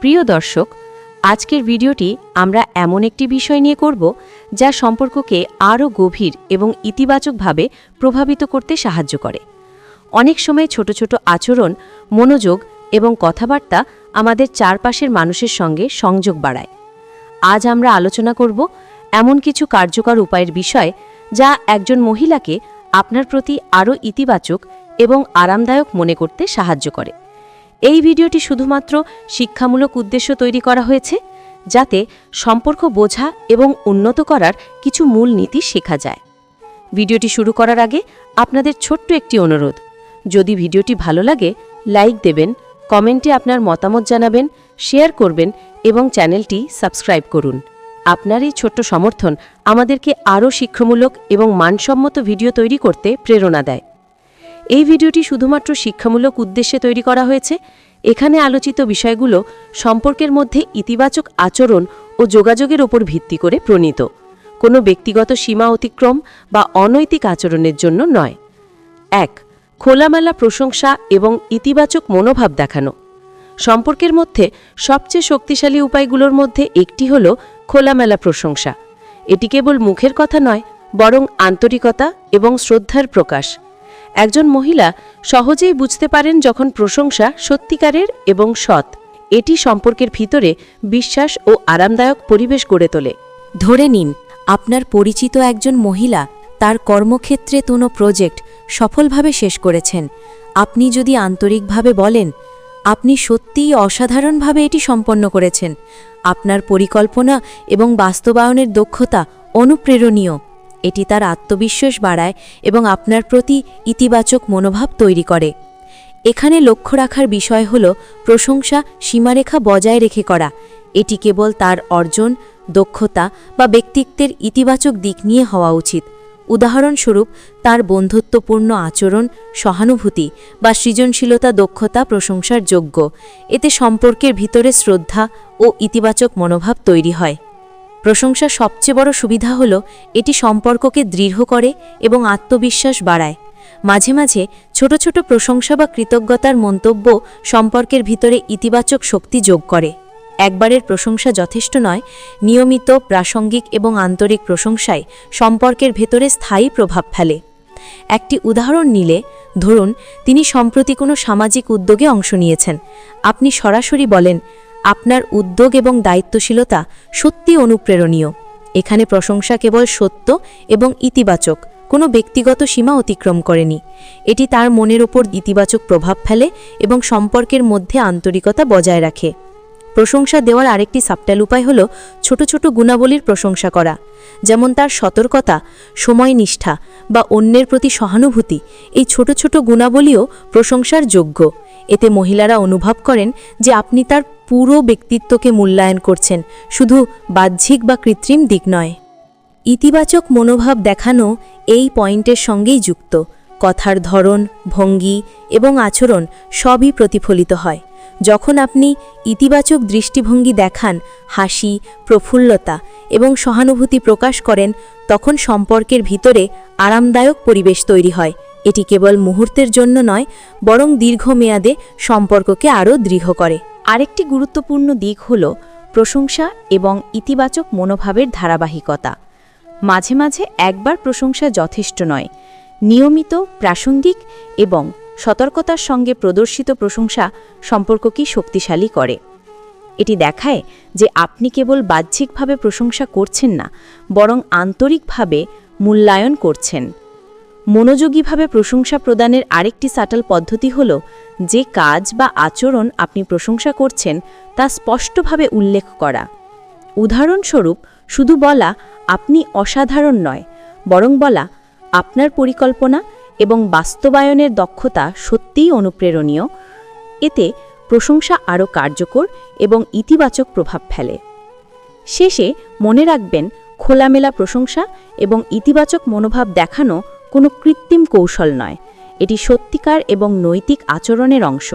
প্রিয় দর্শক, আজকের ভিডিওটি আমরা এমন একটি বিষয় নিয়ে করব যা সম্পর্ককে আরও গভীর এবং ইতিবাচকভাবে প্রভাবিত করতে সাহায্য করে। অনেক সময় ছোট ছোট আচরণ, মনোযোগ এবং কথাবার্তা আমাদের চারপাশের মানুষের সঙ্গে সংযোগ বাড়ায়। আজ আমরা আলোচনা করব এমন কিছু কার্যকর উপায়ের বিষয় যা একজন মহিলাকে আপনার প্রতি আরও ইতিবাচক এবং আরামদায়ক মনে করতে সাহায্য করে। এই ভিডিওটি শুধুমাত্র শিক্ষামূলক উদ্দেশ্য তৈরি করা হয়েছে, যাতে সম্পর্ক বোঝা এবং উন্নত করার কিছু মূল নীতি শেখা যায়। ভিডিওটি শুরু করার আগে আপনাদের ছোট্ট একটি অনুরোধ, যদি ভিডিওটি ভালো লাগে, লাইক দেবেন, কমেন্টে আপনার মতামত জানাবেন, শেয়ার করবেন এবং চ্যানেলটি সাবস্ক্রাইব করুন। আপনার এই ছোট্ট সমর্থন আমাদেরকে আরও শিক্ষামূলক এবং মানসম্মত ভিডিও তৈরি করতে প্রেরণা দেয়। এই ভিডিওটি শুধুমাত্র শিক্ষামূলক উদ্দেশ্যে তৈরি করা হয়েছে। এখানে আলোচিত বিষয়গুলো সম্পর্কের মধ্যে ইতিবাচক আচরণ ও যোগাযোগের ওপর ভিত্তি করে প্রণীত। কোনো ব্যক্তিগত সীমা অতিক্রম বা অনৈতিক আচরণের জন্য নয়। এক, খোলামেলা প্রশংসা এবং ইতিবাচক মনোভাব দেখানো। সম্পর্কের মধ্যে সবচেয়ে শক্তিশালী উপায়গুলোর মধ্যে একটি হল খোলামেলা প্রশংসা। এটি কেবল মুখের কথা নয়, বরং আন্তরিকতা এবং শ্রদ্ধার প্রকাশ। একজন মহিলা সহজেই বুঝতে পারেন যখন প্রশংসা সত্যিকারের এবং সৎ। এটি সম্পর্কের ভিতরে বিশ্বাস ও আরামদায়ক পরিবেশ গড়ে তোলে। ধরে নিন, আপনার পরিচিত একজন মহিলা তার কর্মক্ষেত্রে কোনো প্রজেক্ট সফলভাবে শেষ করেছেন। আপনি যদি আন্তরিকভাবে বলেন, আপনি সত্যিই অসাধারণভাবে এটি সম্পন্ন করেছেন। আপনার পরিকল্পনা এবং বাস্তবায়নের দক্ষতা অনুপ্রেরণীয়। এটি তার আত্মবিশ্বাস বাড়ায় এবং আপনার প্রতি ইতিবাচক মনোভাব তৈরি করে। এখানে লক্ষ্য রাখার বিষয় হল প্রশংসা সীমারেখা বজায় রেখে করা। এটি কেবল তার অর্জন, দক্ষতা বা ব্যক্তিত্বের ইতিবাচক দিক নিয়ে হওয়া উচিত। উদাহরণস্বরূপ, তার বন্ধুত্বপূর্ণ আচরণ, সহানুভূতি বা সৃজনশীলতা, দক্ষতা, প্রশংসার যোগ্য। এতে সম্পর্কের ভিতরে শ্রদ্ধা ও ইতিবাচক মনোভাব তৈরি হয়। প্রশংসা সবচেয়ে বড় সুবিধা হল এটি সম্পর্ককে দৃঢ় করে এবং আত্মবিশ্বাস বাড়ায়। মাঝে মাঝে ছোট ছোট প্রশংসা বা কৃতজ্ঞতার মন্তব্য সম্পর্কের ভিতরে ইতিবাচক শক্তি যোগ করে। একবারের প্রশংসা যথেষ্ট নয়, নিয়মিত, প্রাসঙ্গিক এবং আন্তরিক প্রশংসায় সম্পর্কের ভেতরে স্থায়ী প্রভাব ফেলে। একটি উদাহরণ নিলে, ধরুন, তিনি সম্প্রতি কোনো সামাজিক উদ্যোগে অংশ নিয়েছেন। আপনি সরাসরি বলেন আপনার উদ্যোগ এবং দায়িত্বশীলতা সত্যি অনুপ্রেরণীয়। এখানে প্রশংসা কেবল সত্য এবং ইতিবাচক, কোনো ব্যক্তিগত সীমা অতিক্রম করেনি। এটি তার মনের ওপর ইতিবাচক প্রভাব ফেলে এবং সম্পর্কের মধ্যে আন্তরিকতা বজায় রাখে। প্রশংসা দেওয়ার আরেকটি সাবটাল উপায় হল ছোট ছোট গুণাবলীর প্রশংসা করা, যেমন তার সতর্কতা, সময় নিষ্ঠা বা অন্যের প্রতি সহানুভূতি। এই ছোট ছোট গুণাবলীও প্রশংসার যোগ্য। এতে মহিলারা অনুভব করেন যে আপনি তার পুরো ব্যক্তিত্বকে মূল্যায়ন করছেন, শুধু বাহ্যিক বা কৃত্রিম দিক নয়। ইতিবাচক মনোভাব দেখানো এই পয়েন্টের সঙ্গেই যুক্ত। কথার ধরন, ভঙ্গি এবং আচরণ সবই প্রতিফলিত হয়। যখন আপনি ইতিবাচক দৃষ্টিভঙ্গি দেখান, হাসি, প্রফুল্লতা এবং সহানুভূতি প্রকাশ করেন, তখন সম্পর্কের ভিতরে আরামদায়ক পরিবেশ তৈরি হয়। এটি কেবল মুহূর্তের জন্য নয়, বরং দীর্ঘমেয়াদে সম্পর্ককে আরও দৃঢ় করে। আরেকটি গুরুত্বপূর্ণ দিক হল প্রশংসা এবং ইতিবাচক মনোভাবের ধারাবাহিকতা। মাঝে মাঝে একবার প্রশংসা যথেষ্ট নয়। নিয়মিত, প্রাসঙ্গিক এবং সতর্কতার সঙ্গে প্রদর্শিত প্রশংসা সম্পর্ককে শক্তিশালী করে। এটি দেখায় যে আপনি কেবল বাহ্যিকভাবে প্রশংসা করছেন না, বরং আন্তরিকভাবে মূল্যায়ন করছেন। মনোযোগীভাবে প্রশংসা প্রদানের আরেকটি সাটল পদ্ধতি হল, যে কাজ বা আচরণ আপনি প্রশংসা করছেন তা স্পষ্টভাবে উল্লেখ করা। উদাহরণস্বরূপ, শুধু বলা, আপনি অসাধারণ নয় বরং বলা, আপনার পরিকল্পনা এবং বাস্তবায়নের দক্ষতা সত্যিই অনুপ্রেরণীয়। এতে প্রশংসা আরও কার্যকর এবং ইতিবাচক প্রভাব ফেলে। শেষে মনে রাখবেন, খোলামেলা প্রশংসা এবং ইতিবাচক মনোভাব দেখানো কোনো কৃত্রিম কৌশল নয়। এটি সত্যিকার এবং নৈতিক আচরণের অংশ।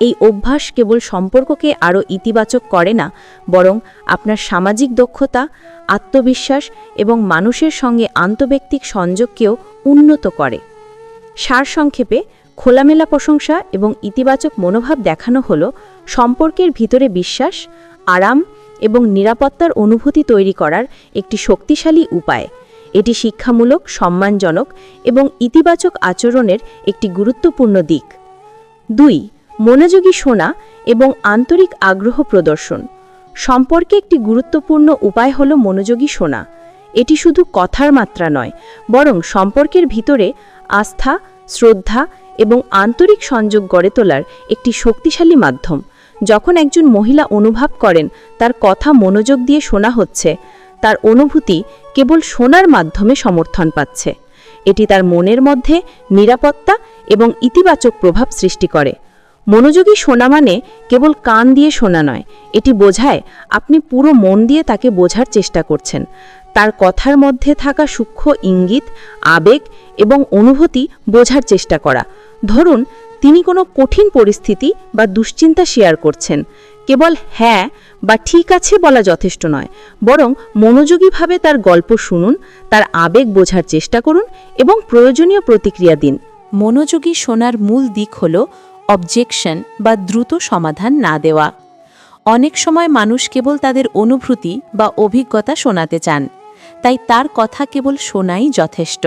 এই অভ্যাস কেবল সম্পর্ককে আরও ইতিবাচক করে না, বরং আপনার সামাজিক দক্ষতা, আত্মবিশ্বাস এবং মানুষের সঙ্গে আন্তব্যক্তিক সংযোগকেও উন্নত করে। সারসংক্ষেপে, খোলামেলা প্রশংসা এবং ইতিবাচক মনোভাব দেখানো হল সম্পর্কের ভিতরে বিশ্বাস, আরাম এবং নিরাপত্তার অনুভূতি তৈরি করার একটি শক্তিশালী উপায়। এটি শিক্ষামূলক, সম্মানজনক এবং ইতিবাচক আচরণের একটি গুরুত্বপূর্ণ দিক। দুই, মনোযোগী শোনা এবং আন্তরিক আগ্রহ প্রদর্শন। সম্পর্কে একটি গুরুত্বপূর্ণ উপায় হল মনোযোগী শোনা। এটি শুধু কথার মাত্রা নয়, বরং সম্পর্কের ভিতরে আস্থা, শ্রদ্ধা এবং আন্তরিক সংযোগ গড়ে তোলার একটি শক্তিশালী মাধ্যম। যখন একজন মহিলা অনুভব করেন, তার কথা মনোযোগ দিয়ে শোনা হচ্ছে তার অনুভূতি কেবল শোনার মাধ্যমে সমর্থন পাচ্ছে। এটি তার মনের মধ্যে নিরাপত্তা এবং ইতিবাচক প্রভাব সৃষ্টি করে। মনোযোগী শোনা মানে কেবল কান দিয়ে শোনা নয়, এটি বোঝায় আপনি পুরো মন দিয়ে তাকে বোঝার চেষ্টা করছেন। তার কথার মধ্যে থাকা সূক্ষ্ম ইঙ্গিত, আবেগ এবং অনুভূতি বোঝার চেষ্টা করা। ধরুন, তিনি কোনো কঠিন পরিস্থিতি বা দুশ্চিন্তা শেয়ার করছেন। কেবল হ্যাঁ বা ঠিক আছে বলা যথেষ্ট নয়, বরং মনোযোগীভাবে তার গল্প শুনুন, তার আবেগ বোঝার চেষ্টা করুন এবং প্রয়োজনীয় প্রতিক্রিয়া দিন। মনোযোগী শোনার মূল দিক হল অবজেকশন বা দ্রুত সমাধান না দেওয়া। অনেক সময় মানুষ কেবল তাদের অনুভূতি বা অভিজ্ঞতা শোনাতে চান, তাই তার কথা কেবল শোনাই যথেষ্ট।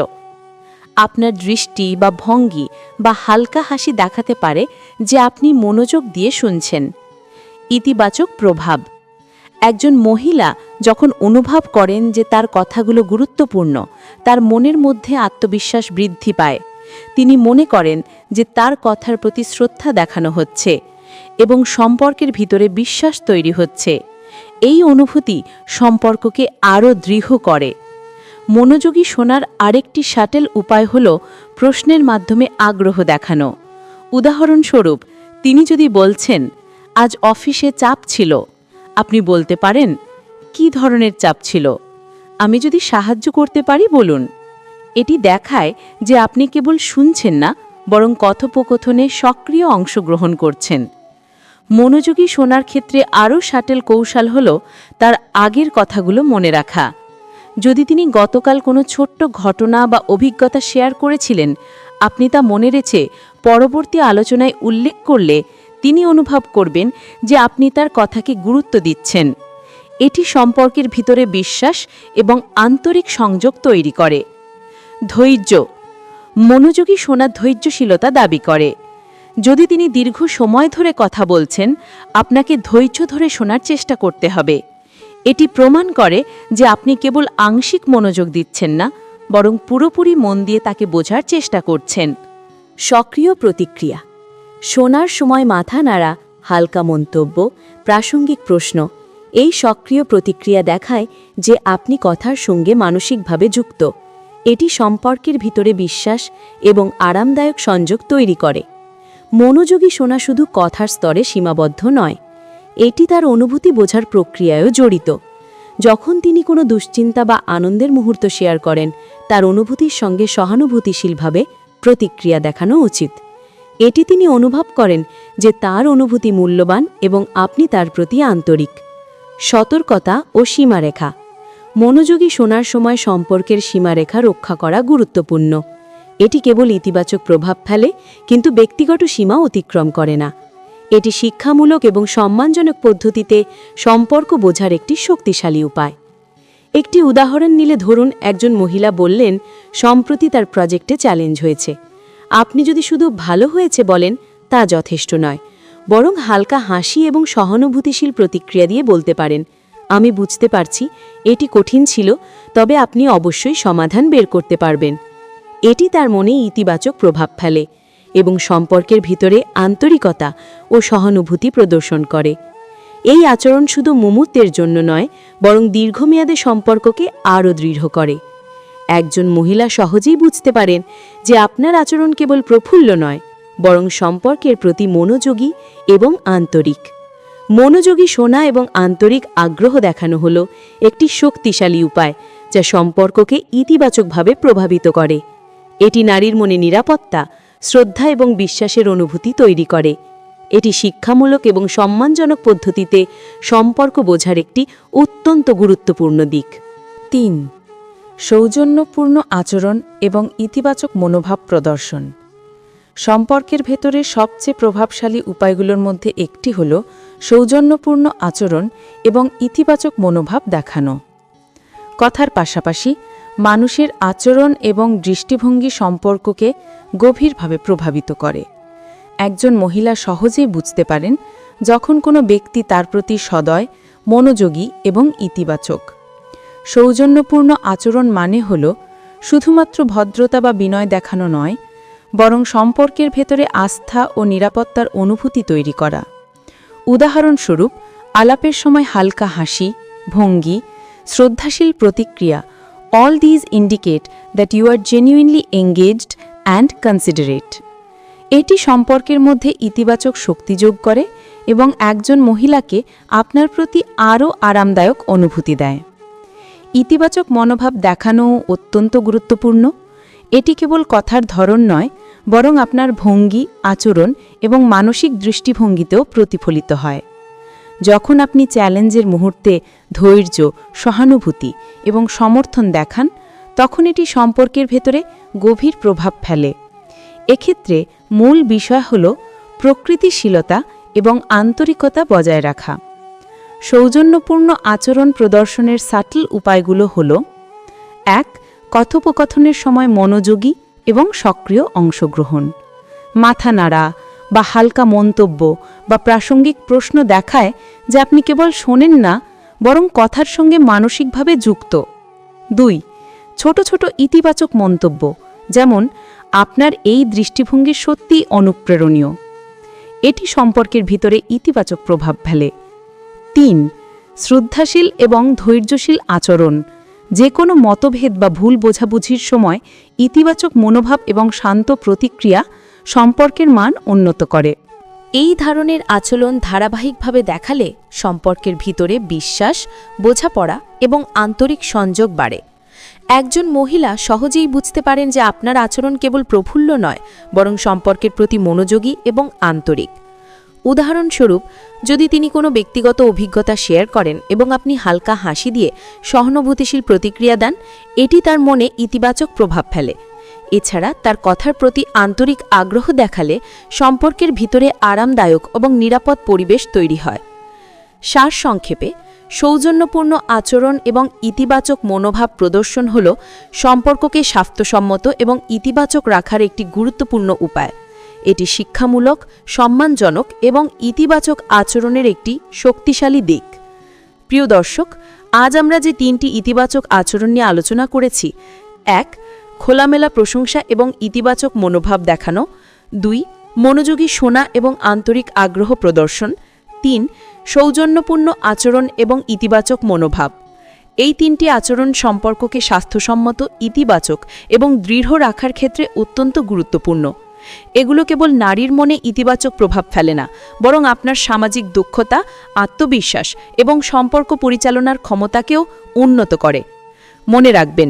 আপনার দৃষ্টি বা ভঙ্গি বা হালকা হাসি দেখাতে পারে যে আপনি মনোযোগ দিয়ে শুনছেন। ইতিবাচক প্রভাব। একজন মহিলা যখন অনুভব করেন যে তার কথাগুলো গুরুত্বপূর্ণ, তার মনের মধ্যে আত্মবিশ্বাস বৃদ্ধি পায়। তিনি মনে করেন যে তার কথার প্রতি শ্রদ্ধা দেখানো হচ্ছে এবং সম্পর্কের ভিতরে বিশ্বাস তৈরি হচ্ছে। এই অনুভূতি সম্পর্ককে আরও দৃঢ় করে। মনোযোগী শোনার আরেকটি শাটেল উপায় হল প্রশ্নের মাধ্যমে আগ্রহ দেখানো। উদাহরণস্বরূপ, তিনি যদি বলছেন আজ অফিসে চাপ ছিল। আপনি বলতে পারেন, কি ধরনের চাপ ছিল? আমি যদি সাহায্য করতে পারি, বলুন। এটি দেখায় যে আপনি কেবল শুনছেন না, বরং কথোপকথনে সক্রিয় অংশগ্রহণ করছেন। মনোযোগী শোনার ক্ষেত্রে আরও শাটেল কৌশল হল তার আগের কথাগুলো মনে রাখা। যদি তিনি গতকাল কোনো ছোট্ট ঘটনা বা অভিজ্ঞতা শেয়ার করেছিলেন, আপনি তা মনে রেখে পরবর্তী আলোচনায় উল্লেখ করলে তিনি অনুভব করবেন যে আপনি তার কথাকে গুরুত্ব দিচ্ছেন। এটি সম্পর্কের ভিতরে বিশ্বাস এবং আন্তরিক সংযোগ তৈরি করে। ধৈর্য। মনোযোগী শোনা ধৈর্যশীলতা দাবি করে। যদি তিনি দীর্ঘ সময় ধরে কথা বলছেন, আপনাকে ধৈর্য ধরে শোনার চেষ্টা করতে হবে। এটি প্রমাণ করে যে আপনি কেবল আংশিক মনোযোগ দিচ্ছেন না, বরং পুরোপুরি মন দিয়ে তাকে বোঝার চেষ্টা করছেন। সক্রিয় প্রতিক্রিয়া। শোনার সময় মাথা নাড়া, হালকা মন্তব্য, প্রাসঙ্গিক প্রশ্ন, এই সক্রিয় প্রতিক্রিয়া দেখায় যে আপনি কথার সঙ্গে মানসিকভাবে যুক্ত। এটি সম্পর্কের ভিতরে বিশ্বাস এবং আরামদায়ক সংযোগ তৈরি করে। মনোযোগী শোনা শুধু কথার স্তরে সীমাবদ্ধ নয়, এটি তার অনুভূতি বোঝার প্রক্রিয়ায়ও জড়িত। যখন তিনি কোনো দুশ্চিন্তা বা আনন্দের মুহূর্ত শেয়ার করেন, তার অনুভূতির সঙ্গে সহানুভূতিশীলভাবে প্রতিক্রিয়া দেখানো উচিত। এটি তিনি অনুভব করেন যে তার অনুভূতি মূল্যবান এবং আপনি তার প্রতি আন্তরিক। সতর্কতা ও সীমারেখা। মনোযোগী শোনার সময় সম্পর্কের সীমারেখা রক্ষা করা গুরুত্বপূর্ণ। এটি কেবল ইতিবাচক প্রভাব ফেলে, কিন্তু ব্যক্তিগত সীমা অতিক্রম করে না। এটি শিক্ষামূলক এবং সম্মানজনক পদ্ধতিতে সম্পর্ক বোঝার একটি শক্তিশালী উপায়। একটি উদাহরণ নিলে ধরুন, একজন মহিলা বললেন, সম্প্রতি তার প্রজেক্টে চ্যালেঞ্জ হয়েছে। আপনি যদি শুধু ভালো হয়েছে বলেন, তা যথেষ্ট নয়। বরং হালকা হাসি এবং সহানুভূতিশীল প্রতিক্রিয়া দিয়ে বলতে পারেন, আমি বুঝতে পারছি, এটি কঠিন ছিল, তবে আপনি অবশ্যই সমাধান বের করতে পারবেন। এটি তার মনে ইতিবাচক প্রভাব ফেলে এবং সম্পর্কের ভিতরে আন্তরিকতা ও সহানুভূতি প্রদর্শন করে। এই আচরণ শুধু মুমূর্তের জন্য নয়, বরং দীর্ঘমেয়াদে সম্পর্ককে আরও দৃঢ় করে। একজন মহিলা সহজেই বুঝতে পারেন যে আপনার আচরণ কেবল প্রফুল্ল নয়, বরং সম্পর্কের প্রতি মনোযোগী এবং আন্তরিক। মনোযোগী শোনা এবং আন্তরিক আগ্রহ দেখানো হল একটি শক্তিশালী উপায় যা সম্পর্ককে ইতিবাচকভাবে প্রভাবিত করে। এটি নারীর মনে নিরাপত্তা, শ্রদ্ধা এবং বিশ্বাসের অনুভূতি তৈরি করে। এটি শিক্ষামূলক এবং সম্মানজনক পদ্ধতিতে সম্পর্ক বোঝার একটি অত্যন্ত গুরুত্বপূর্ণ দিক। তিন সৌজন্যপূর্ণ আচরণ এবং ইতিবাচক মনোভাব প্রদর্শন। সম্পর্কের ভেতরে সবচেয়ে প্রভাবশালী উপায়গুলোর মধ্যে একটি হল সৌজন্যপূর্ণ আচরণ এবং ইতিবাচক মনোভাব দেখানো। কথার পাশাপাশি, মানুষের আচরণ এবং দৃষ্টিভঙ্গি সম্পর্ককে গভীরভাবে প্রভাবিত করে। একজন মহিলা সহজেই বুঝতে পারেন যখন কোনো ব্যক্তি তার প্রতি সদয়, মনোযোগী এবং ইতিবাচক। সৌজন্যপূর্ণ আচরণ মানে হল, শুধুমাত্র ভদ্রতা বা বিনয় দেখানো নয়, বরং সম্পর্কের ভেতরে আস্থা ও নিরাপত্তার অনুভূতি তৈরি করা। উদাহরণস্বরূপ, আলাপের সময় হালকা হাসি, ভঙ্গি, শ্রদ্ধাশীল প্রতিক্রিয়া all these indicate that you are genuinely engaged and considerate এটি সম্পর্কের মধ্যে ইতিবাচক শক্তি যোগ করে এবং একজন মহিলাকে আপনার প্রতি আরও আরামদায়ক অনুভূতি দেয়। ইতিবাচক মনোভাব দেখানোও অত্যন্ত গুরুত্বপূর্ণ। এটি কেবল কথার ধরন নয়, বরং আপনার ভঙ্গি, আচরণ এবং মানসিক দৃষ্টিভঙ্গিতেও প্রতিফলিত হয়। যখন আপনি চ্যালেঞ্জের মুহূর্তে ধৈর্য, সহানুভূতি এবং সমর্থন দেখান, তখন এটি সম্পর্কের ভেতরে গভীর প্রভাব ফেলে। এক্ষেত্রে মূল বিষয় হল প্রকৃতিশীলতা এবং আন্তরিকতা বজায় রাখা। সৌজন্যপূর্ণ আচরণ প্রদর্শনের সাটল উপায়গুলো হল, এক, কথোপকথনের সময় মনোযোগী এবং সক্রিয় অংশগ্রহণ, মাথা নাড়া বা হালকা মন্তব্য বা প্রাসঙ্গিক প্রশ্ন দেখায় যে আপনি কেবল শোনেন না, বরং কথার সঙ্গে মানসিকভাবে যুক্ত, দুই, ছোট ছোট ইতিবাচক মন্তব্য, যেমন, আপনার এই দৃষ্টিভঙ্গি সত্যিই অনুপ্রেরণীয়। এটি সম্পর্কের ভিতরে ইতিবাচক প্রভাব ফেলে। তিন, শ্রদ্ধাশীল এবং ধৈর্যশীল আচরণ। যে কোনো মতভেদ বা ভুল বোঝাবুঝির সময় ইতিবাচক মনোভাব এবং শান্ত প্রতিক্রিয়া সম্পর্কের মান উন্নত করে। এই ধরনের আচরণ ধারাবাহিকভাবে দেখালে সম্পর্কের ভিতরে বিশ্বাস, বোঝাপড়া এবং আন্তরিক সংযোগ বাড়ে। একজন মহিলা সহজেই বুঝতে পারেন যে আপনার আচরণ কেবল প্রফুল্ল নয়, বরং সম্পর্কের প্রতি মনোযোগী এবং আন্তরিক। উদাহরণস্বরূপ, যদি তিনি কোনো ব্যক্তিগত অভিজ্ঞতা শেয়ার করেন এবং আপনি হালকা হাসি দিয়ে সহানুভূতিশীল প্রতিক্রিয়া দেন, এটি তার মনে ইতিবাচক প্রভাব ফেলে। এছাড়া, তার কথার প্রতি আন্তরিক আগ্রহ দেখালে সম্পর্কের ভিতরে আরামদায়ক এবং নিরাপদ পরিবেশ তৈরি হয়। সার সংক্ষেপে সৌজন্যপূর্ণ আচরণ এবং ইতিবাচক মনোভাব প্রদর্শন হল সম্পর্ককে স্বাস্থ্যসম্মত এবং ইতিবাচক রাখার একটি গুরুত্বপূর্ণ উপায়। এটি শিক্ষামূলক, সম্মানজনক এবং ইতিবাচক আচরণের একটি শক্তিশালী দিক। প্রিয় দর্শক, আজ আমরা যে তিনটি ইতিবাচক আচরণ নিয়ে আলোচনা করেছি, এক, খোলামেলা প্রশংসা এবং ইতিবাচক মনোভাব দেখানো, দুই, মনোযোগী শোনা এবং আন্তরিক আগ্রহ প্রদর্শন, তিন, সৌজন্যপূর্ণ আচরণ এবং ইতিবাচক মনোভাব। এই তিনটি আচরণ সম্পর্ককে স্বাস্থ্যসম্মত, ইতিবাচক এবং দৃঢ় রাখার ক্ষেত্রে অত্যন্ত গুরুত্বপূর্ণ। এগুলো কেবল নারীর মনে ইতিবাচক প্রভাব ফেলে না, বরং আপনার সামাজিক দক্ষতা, আত্মবিশ্বাস এবং সম্পর্ক পরিচালনার ক্ষমতাকেও উন্নত করে। মনে রাখবেন,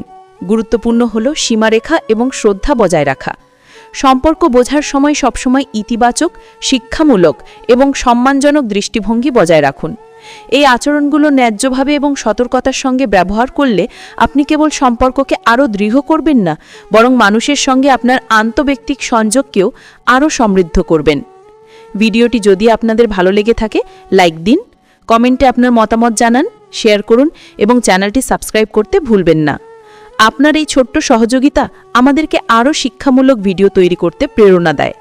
গুরুত্বপূর্ণ হল সীমারেখা এবং শ্রদ্ধা বজায় রাখা। সম্পর্ক বোঝার সময় সবসময় ইতিবাচক, শিক্ষামূলক এবং সম্মানজনক দৃষ্টিভঙ্গি বজায় রাখুন। এই আচরণগুলো ন্যায্যভাবে এবং সতর্কতার সঙ্গে ব্যবহার করলে আপনি কেবল সম্পর্ককে আরও দৃঢ় করবেন না, বরং মানুষের সঙ্গে আপনার আন্তব্যক্তিক সংযোগকেও আরও সমৃদ্ধ করবেন। ভিডিওটি যদি আপনাদের ভালো লেগে থাকে, লাইক দিন, কমেন্টে আপনার মতামত জানান, শেয়ার করুন এবং চ্যানেলটি সাবস্ক্রাইব করতে ভুলবেন না। আপনার এই ছোট্ট সহযোগিতা আমাদেরকে আরও শিক্ষামূলক ভিডিও তৈরি করতে প্রেরণা দেয়।